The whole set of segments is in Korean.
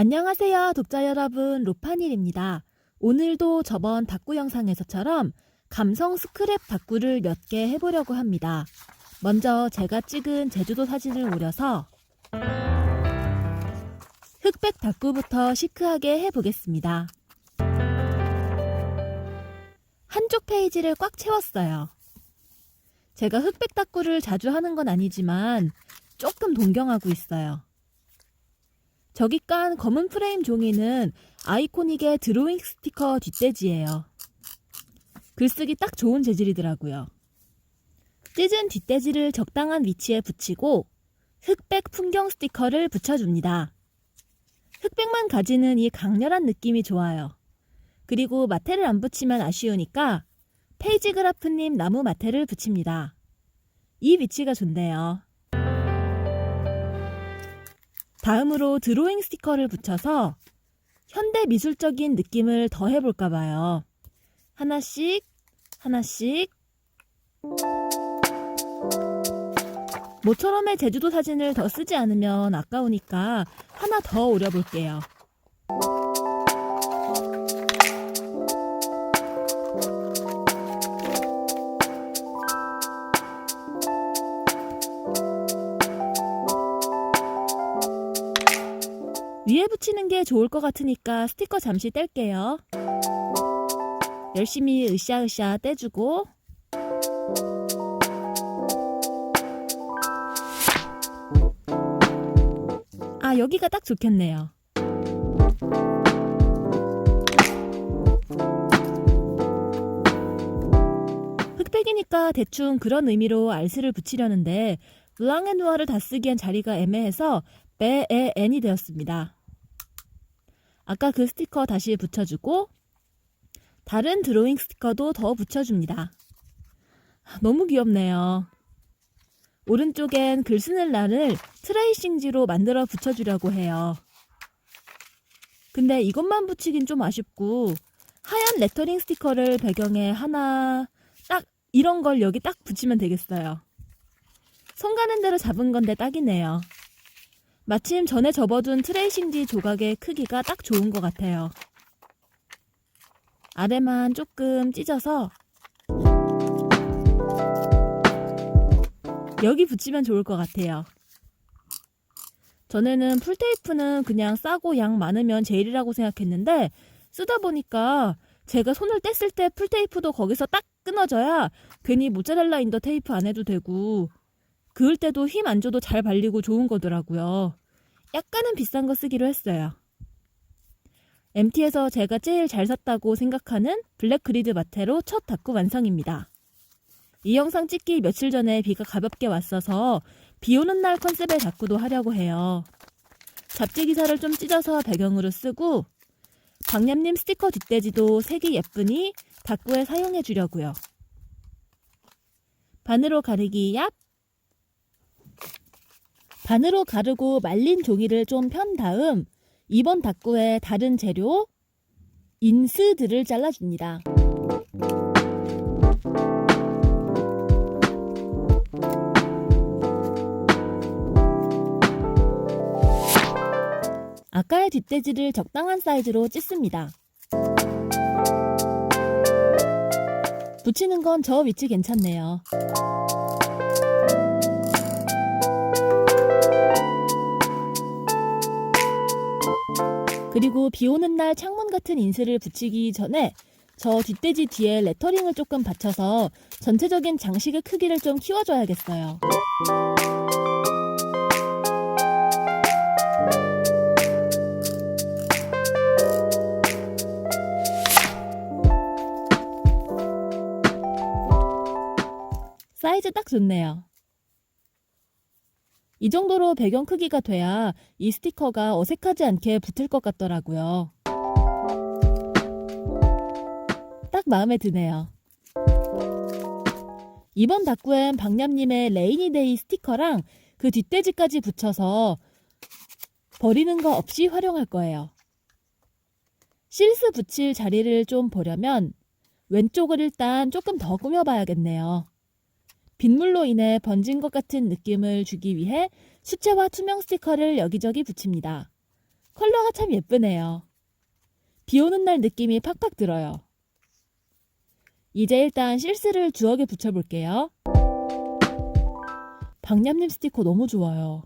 안녕하세요, 독자 여러분. 로파닐입니다. 오늘도 저번 다꾸 영상에서처럼 감성 스크랩 다꾸를 몇 개 해보려고 합니다. 먼저 제가 찍은 제주도 사진을 오려서 흑백 다꾸부터 시크하게 해보겠습니다. 한쪽 페이지를 꽉 채웠어요. 제가 흑백 다꾸를 자주 하는 건 아니지만 조금 동경하고 있어요. 저기 깐 검은 프레임 종이는 아이코닉의 드로잉 스티커 뒷대지예요. 글쓰기 딱 좋은 재질이더라고요. 찢은 뒷대지를 적당한 위치에 붙이고 흑백 풍경 스티커를 붙여줍니다. 흑백만 가지는 이 강렬한 느낌이 좋아요. 그리고 마테를 안 붙이면 아쉬우니까 페이지 그라프님 나무 마테를 붙입니다. 이 위치가 좋네요. 다음으로 드로잉 스티커를 붙여서 현대 미술적인 느낌을 더 해볼까 봐요. 하나씩, 하나씩. 모처럼의 제주도 사진을 더 쓰지 않으면 아까우니까 하나 더 오려볼게요. 붙이는 게 좋을 것 같으니까 스티커 잠시 뗄게요. 열심히 으쌰으쌰 떼주고 아 여기가 딱 좋겠네요. 흑백이니까 대충 그런 의미로 알스를 붙이려는데 블랑앤누아를 다 쓰기엔 자리가 애매해서 배에 N이 되었습니다. 아까 그 스티커 다시 붙여주고 다른 드로잉 스티커도 더 붙여줍니다. 너무 귀엽네요. 오른쪽엔 글 쓰는 날을 트레이싱지로 만들어 붙여주려고 해요. 근데 이것만 붙이긴 좀 아쉽고 하얀 레터링 스티커를 배경에 하나 딱 이런 걸 여기 딱 붙이면 되겠어요. 손 가는 대로 잡은 건데 딱이네요. 마침 전에 접어둔 트레이싱지 조각의 크기가 딱 좋은 것 같아요. 아래만 조금 찢어서 여기 붙이면 좋을 것 같아요. 전에는 풀테이프는 그냥 싸고 양 많으면 제일이라고 생각했는데 쓰다 보니까 제가 손을 뗐을 때 풀테이프도 거기서 딱 끊어져야 괜히 모짜렐라 인더 테이프 안 해도 되고 그을 때도 힘 안 줘도 잘 발리고 좋은 거더라고요. 약간은 비싼 거 쓰기로 했어요. MT에서 제가 제일 잘 샀다고 생각하는 블랙 그리드 마테로 첫 다꾸 완성입니다. 이 영상 찍기 며칠 전에 비가 가볍게 왔어서 비 오는 날 컨셉의 다꾸도 하려고 해요. 잡지 기사를 좀 찢어서 배경으로 쓰고 박냠님 스티커 뒷대지도 색이 예쁘니 다꾸에 사용해 주려고요. 반으로 가르기 얍 반으로 가르고 말린 종이를 좀 편 다음 이번 다꾸에 다른 재료 인스들을 잘라줍니다. 아까의 뒷돼지를 적당한 사이즈로 찢습니다. 붙이는 건 저 위치 괜찮네요. 그리고 비 오는 날 창문 같은 인쇄를 붙이기 전에 저 뒷돼지 뒤에 레터링을 조금 받쳐서 전체적인 장식의 크기를 좀 키워줘야겠어요. 사이즈 딱 좋네요. 이 정도로 배경 크기가 돼야 이 스티커가 어색하지 않게 붙을 것 같더라고요. 딱 마음에 드네요. 이번 다꾸엔 박냠님의 레이니데이 스티커랑 그 뒷돼지까지 붙여서 버리는 거 없이 활용할 거예요. 실스 붙일 자리를 좀 보려면 왼쪽을 일단 조금 더 꾸며봐야겠네요. 빗물로 인해 번진 것 같은 느낌을 주기 위해 수채화 투명 스티커를 여기저기 붙입니다. 컬러가 참 예쁘네요. 비 오는 날 느낌이 팍팍 들어요. 이제 일단 실스를 주걱에 붙여볼게요. 박냠님 스티커 너무 좋아요.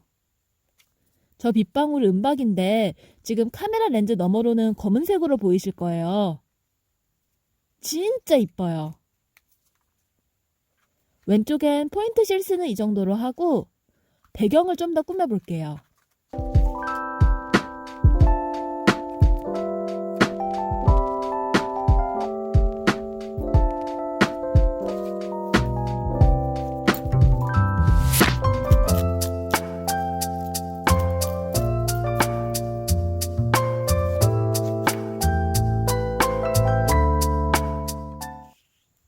저 빗방울 은박인데 지금 카메라 렌즈 너머로는 검은색으로 보이실 거예요. 진짜 이뻐요. 왼쪽엔 포인트 실스는 이 정도로 하고 배경을 좀 더 꾸며볼게요.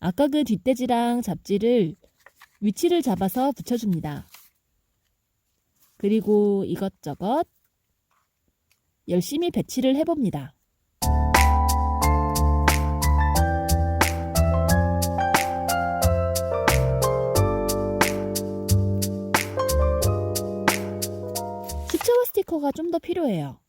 아까 그 뒷돼지랑 잡지를 위치를 잡아서 붙여줍니다. 그리고 이것저것 열심히 배치를 해봅니다. 스티커가 좀 더 필요해요.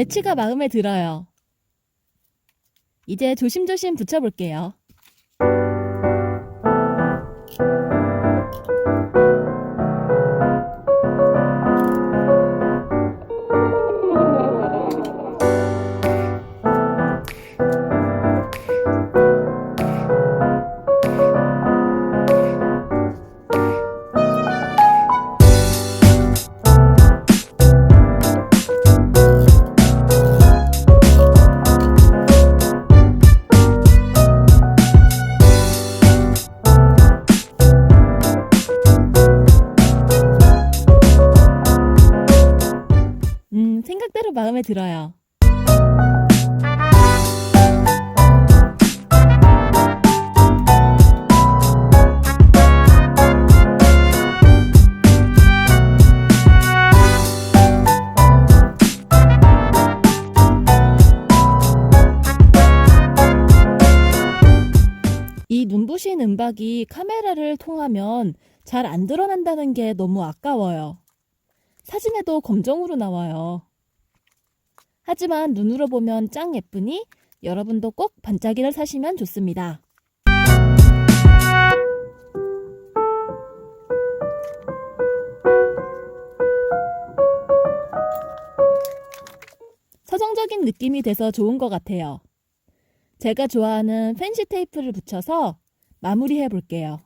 배치가 마음에 들어요. 이제 조심조심 붙여볼게요. 마음에 들어요. 이 눈부신 은박이 카메라를 통하면 잘 안 드러난다는 게 너무 아까워요. 사진에도 검정으로 나와요. 하지만 눈으로 보면 짱 예쁘니 여러분도 꼭 반짝이를 사시면 좋습니다. 서정적인 느낌이 돼서 좋은 것 같아요. 제가 좋아하는 펜시 테이프를 붙여서 마무리해 볼게요.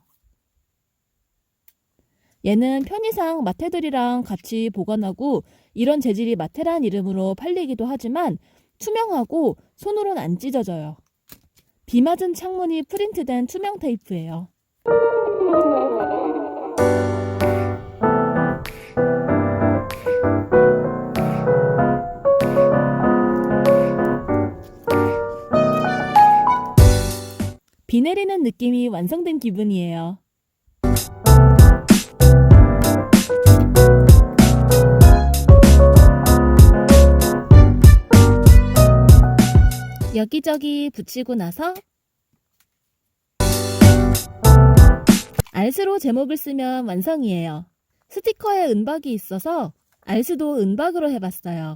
얘는 편의상 마테들이랑 같이 보관하고 이런 재질이 마테란 이름으로 팔리기도 하지만 투명하고 손으로는 안 찢어져요. 비 맞은 창문이 프린트된 투명 테이프예요. 비 내리는 느낌이 완성된 기분이에요. 여기저기 붙이고 나서 알스로 제목을 쓰면 완성이에요. 스티커에 은박이 있어서 알스도 은박으로 해봤어요.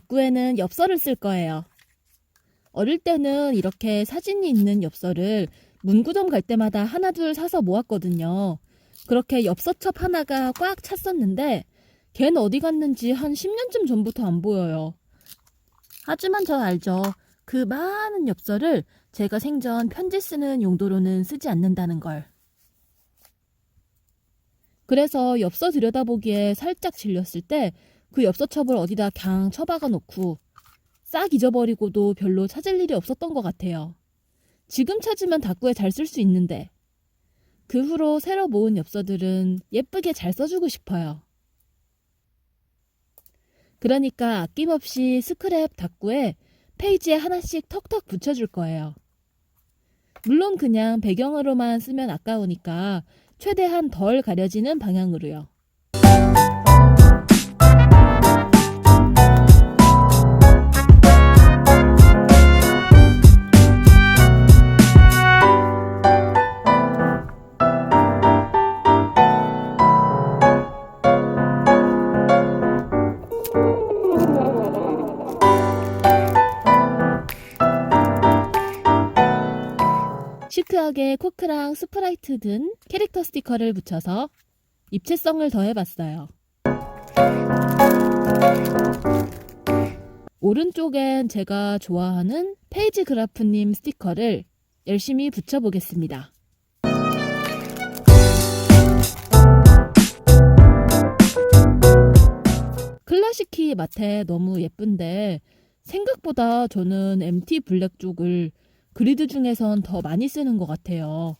닭구에는 엽서를 쓸 거예요. 어릴 때는 이렇게 사진이 있는 엽서를 문구점 갈 때마다 하나둘 사서 모았거든요. 그렇게 엽서첩 하나가 꽉 찼었는데 걘 어디 갔는지 한 10년쯤 전부터 안 보여요. 하지만 전 알죠. 그 많은 엽서를 제가 생전 편지 쓰는 용도로는 쓰지 않는다는 걸. 그래서 엽서 들여다보기에 살짝 질렸을 때 그 엽서첩을 어디다 그냥 처박아 놓고 싹 잊어버리고도 별로 찾을 일이 없었던 것 같아요. 지금 찾으면 다꾸에 잘 쓸 수 있는데. 그 후로 새로 모은 엽서들은 예쁘게 잘 써주고 싶어요. 그러니까 아낌없이 스크랩 다꾸에 페이지에 하나씩 턱턱 붙여줄 거예요. 물론 그냥 배경으로만 쓰면 아까우니까 최대한 덜 가려지는 방향으로요. 시크하게 코크랑 스프라이트 든 캐릭터 스티커를 붙여서 입체성을 더해봤어요. 오른쪽엔 제가 좋아하는 페이지 그라프님 스티커를 열심히 붙여보겠습니다. 클래식키 마테 너무 예쁜데 생각보다 저는 MT 블랙 쪽을 그리드 중에선 더 많이 쓰는 것 같아요.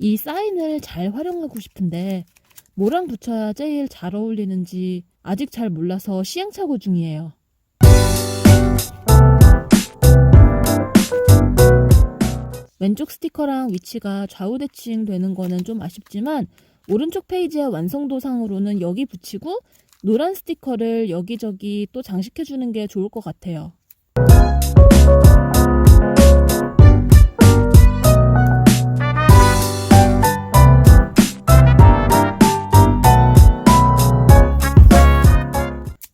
이 사인을 잘 활용하고 싶은데 뭐랑 붙여야 제일 잘 어울리는지 아직 잘 몰라서 시행착오 중이에요. 왼쪽 스티커랑 위치가 좌우 대칭 되는 거는 좀 아쉽지만 오른쪽 페이지의 완성도 상으로는 여기 붙이고 노란 스티커를 여기저기 또 장식해 주는 게 좋을 것 같아요.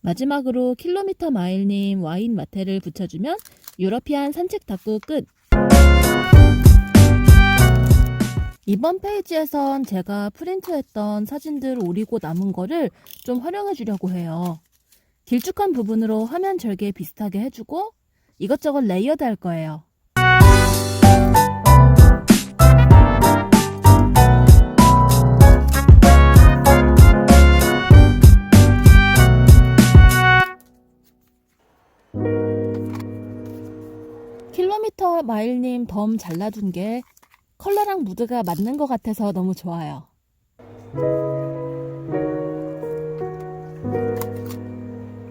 마지막으로 킬로미터 마일님 와인 마테를 붙여주면 유러피안 산책 탁구 끝! 이번 페이지에선 제가 프린트했던 사진들 오리고 남은 거를 좀 활용해 주려고 해요. 길쭉한 부분으로 화면 절개 비슷하게 해주고 이것저것 레이어드 할 거예요. 킬로미터 마일님 덤 잘라둔 게 컬러랑 무드가 맞는 것 같아서 너무 좋아요.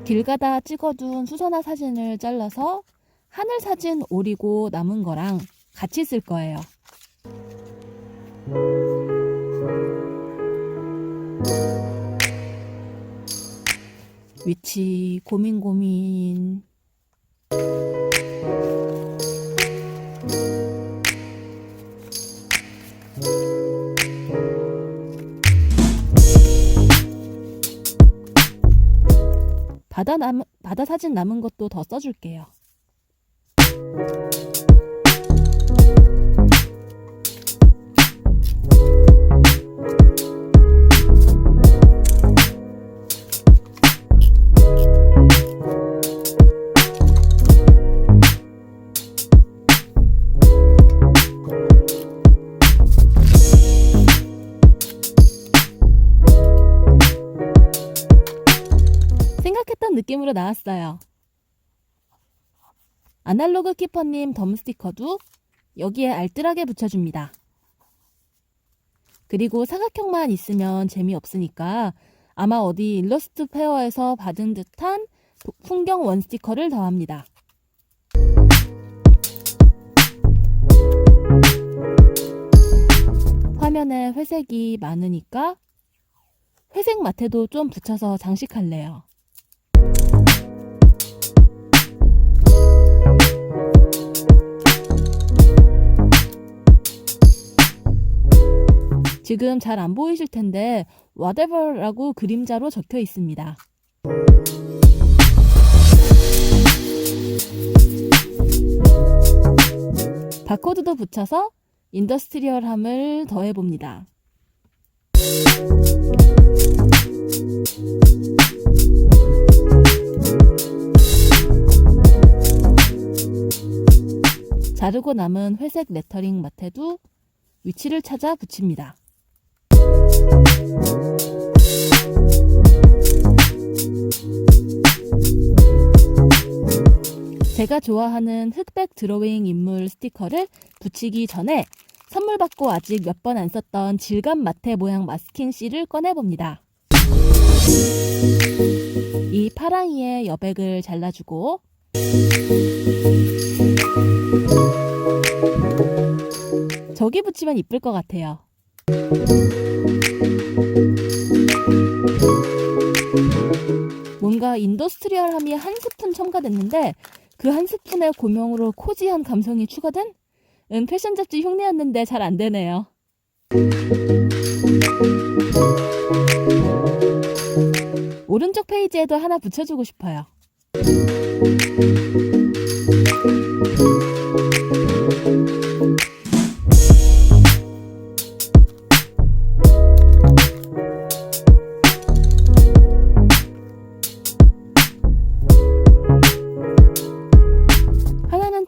길 가다 찍어둔 수선화 사진을 잘라서 하늘 사진 오리고 남은 거랑 같이 쓸 거예요. 위치 고민 고민. 바다 남 바다 사진 남은 것도 더 써줄게요. 느낌으로 나왔어요. 아날로그 키퍼님 덤 스티커도 여기에 알뜰하게 붙여줍니다. 그리고 사각형만 있으면 재미없으니까 아마 어디 일러스트 페어에서 받은 듯한 도- 풍경 원 스티커를 더합니다. 화면에 회색이 많으니까 회색 마테도 좀 붙여서 장식할래요. 지금 잘 안 보이실 텐데 whatever라고 그림자로 적혀 있습니다. 바코드도 붙여서 인더스트리얼함을 더해 봅니다. 자르고 남은 회색 레터링 마테도 위치를 찾아 붙입니다. 제가 좋아하는 흑백 드로잉 인물 스티커를 붙이기 전에 선물 받고 아직 몇 번 안 썼던 질감 마테 모양 마스킹 씨를 꺼내봅니다. 이 파랑이의 여백을 잘라주고 저기 붙이면 이쁠 것 같아요. 뭔가 인더스트리얼함이 한 스푼 첨가됐는데 그 한 스푼의 고명으로 코지한 감성이 추가된? 은 패션 잡지 흉내였는데 잘 안 되네요. 오른쪽 페이지에도 하나 붙여주고 싶어요.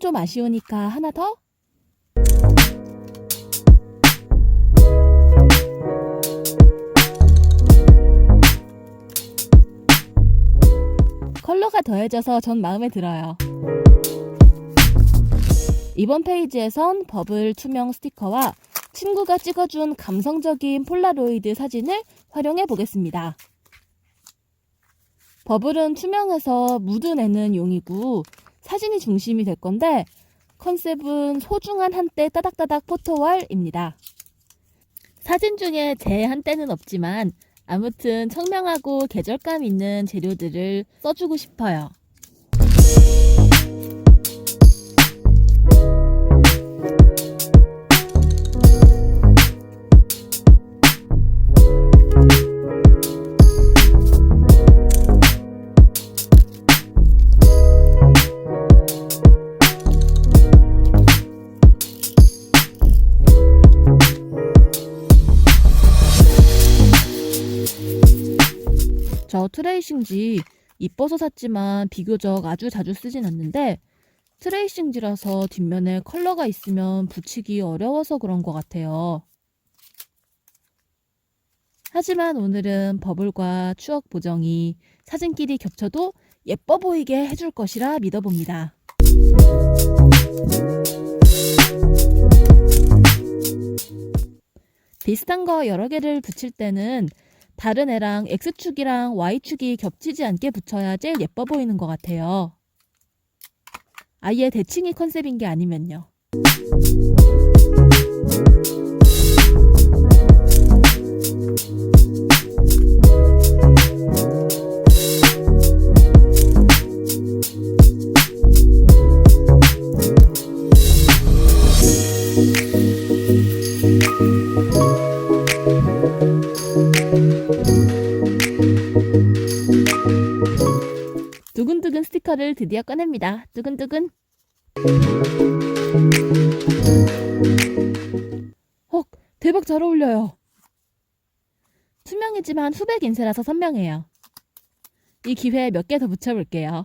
좀 아쉬우니까 하나 더? 컬러가 더해져서 전 마음에 들어요. 이번 페이지에선 버블 투명 스티커와 친구가 찍어준 감성적인 폴라로이드 사진을 활용해 보겠습니다. 버블은 투명해서 무드 내는 용이고 사진이 중심이 될 건데 컨셉은 소중한 한때 따닥따닥 포토월입니다. 사진 중에 제 한때는 없지만 아무튼 청명하고 계절감 있는 재료들을 써주고 싶어요. 트레이싱지 이뻐서 샀지만 비교적 아주 자주 쓰진 않는데 트레이싱지라서 뒷면에 컬러가 있으면 붙이기 어려워서 그런 것 같아요. 하지만 오늘은 버블과 추억 보정이 사진끼리 겹쳐도 예뻐 보이게 해줄 것이라 믿어봅니다. 비슷한 거 여러 개를 붙일 때는 다른 애랑 X축이랑 Y축이 겹치지 않게 붙여야 제일 예뻐 보이는 것 같아요. 아예 대칭이 컨셉인 게 아니면요. 스티커를 드디어 꺼냅니다. 두근두근. 헉, 대박 잘 어울려요. 투명이지만 후백 인쇄라서 선명해요. 이 기회에 몇 개 더 붙여볼게요.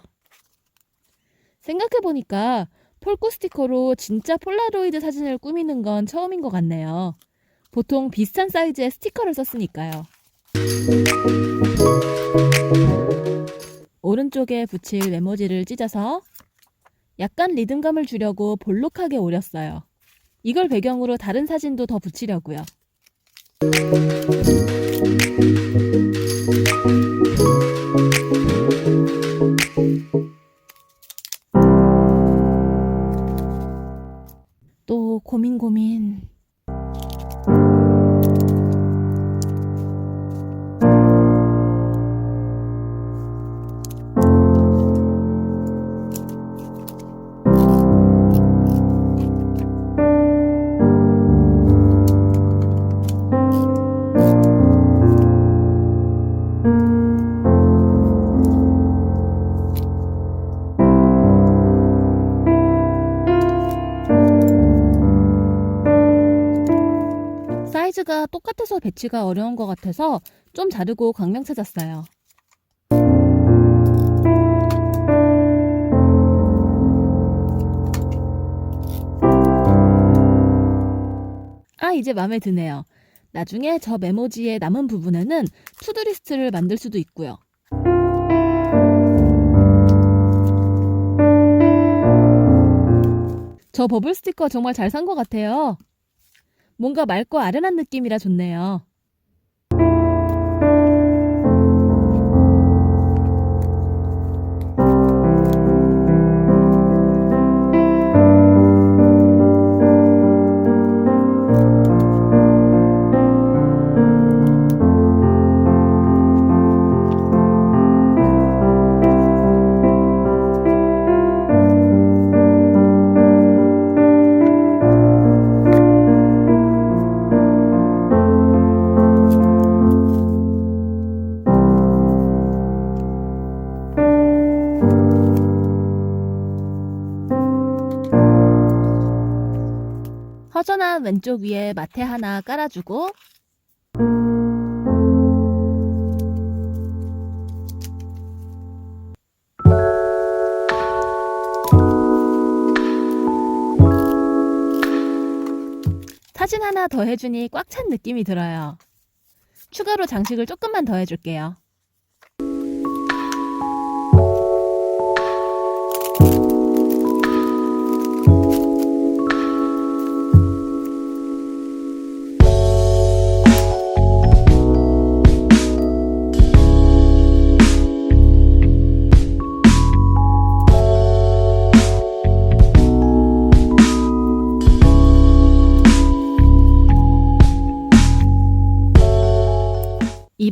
생각해보니까 폴코 스티커로 진짜 폴라로이드 사진을 꾸미는 건 처음인 것 같네요. 보통 비슷한 사이즈의 스티커를 썼으니까요. 오른쪽에 붙일 메모지를 찢어서 약간 리듬감을 주려고 볼록하게 오렸어요. 이걸 배경으로 다른 사진도 더 붙이려고요. 또 고민 고민. 똑같아서 배치가 어려운 것 같아서 좀 자르고 광명 찾았어요. 아, 이제 마음에 드네요. 나중에 저 메모지의 남은 부분에는 투두리스트를 만들 수도 있고요. 저 버블 스티커 정말 잘 산 것 같아요. 뭔가 맑고 아련한 느낌이라 좋네요. 왼쪽 위에 마테 하나 깔아주고 사진 하나 더 해주니 꽉 찬 느낌이 들어요. 추가로 장식을 조금만 더 해줄게요.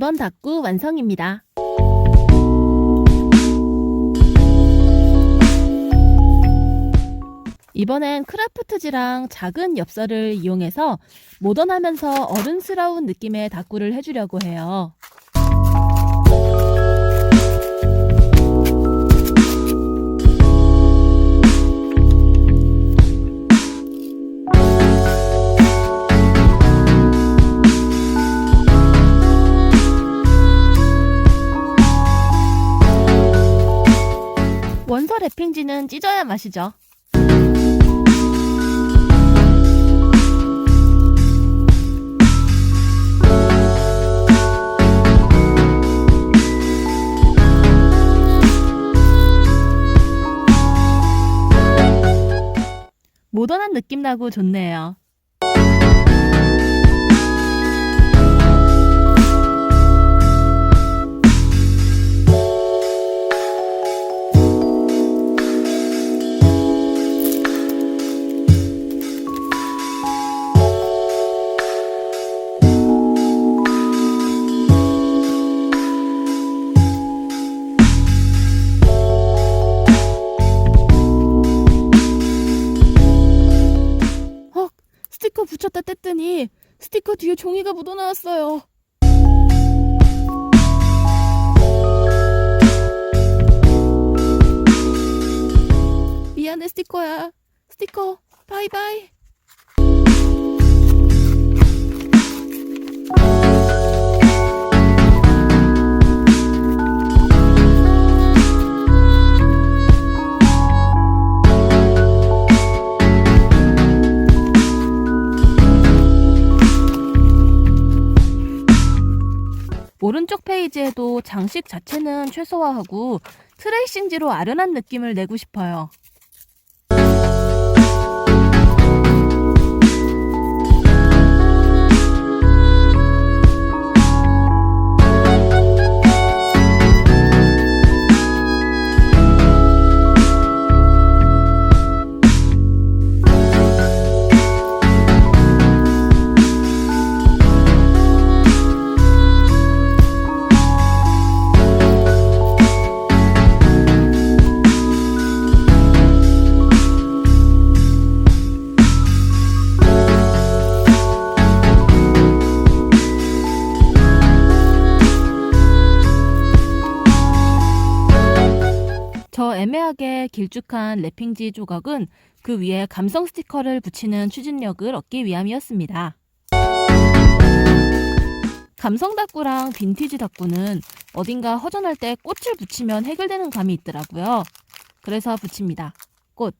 이번 닭구 완성입니다. 이번엔 크라프트지랑 작은 엽서를 이용해서 모던하면서 어른스러운 느낌의 닭구를 해주려고 해요. 랩핑지는 찢어야 맛이죠. 모던한 느낌 나고 좋네요. 스티커 뒤에 종이가 묻어나왔어요. 미안해 스티커야. 스티커 바이바이. 오른쪽 페이지에도 장식 자체는 최소화하고 트레이싱지로 아련한 느낌을 내고 싶어요. 길쭉한 랩핑지 조각은 그 위에 감성 스티커를 붙이는 추진력을 얻기 위함이었습니다. 감성 닭구랑 빈티지 닭구는 어딘가 허전할 때 꽃을 붙이면 해결되는 감이 있더라고요. 그래서 붙입니다. 꽃.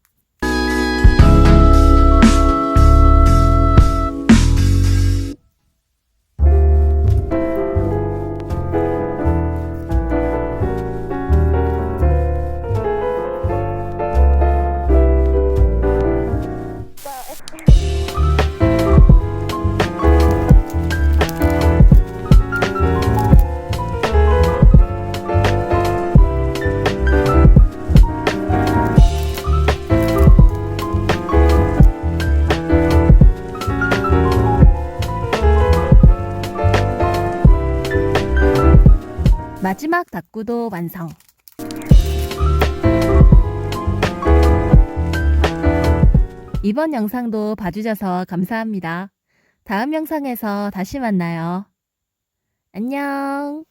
다꾸도 완성. 이번 영상도 봐주셔서 감사합니다. 다음 영상에서 다시 만나요. 안녕.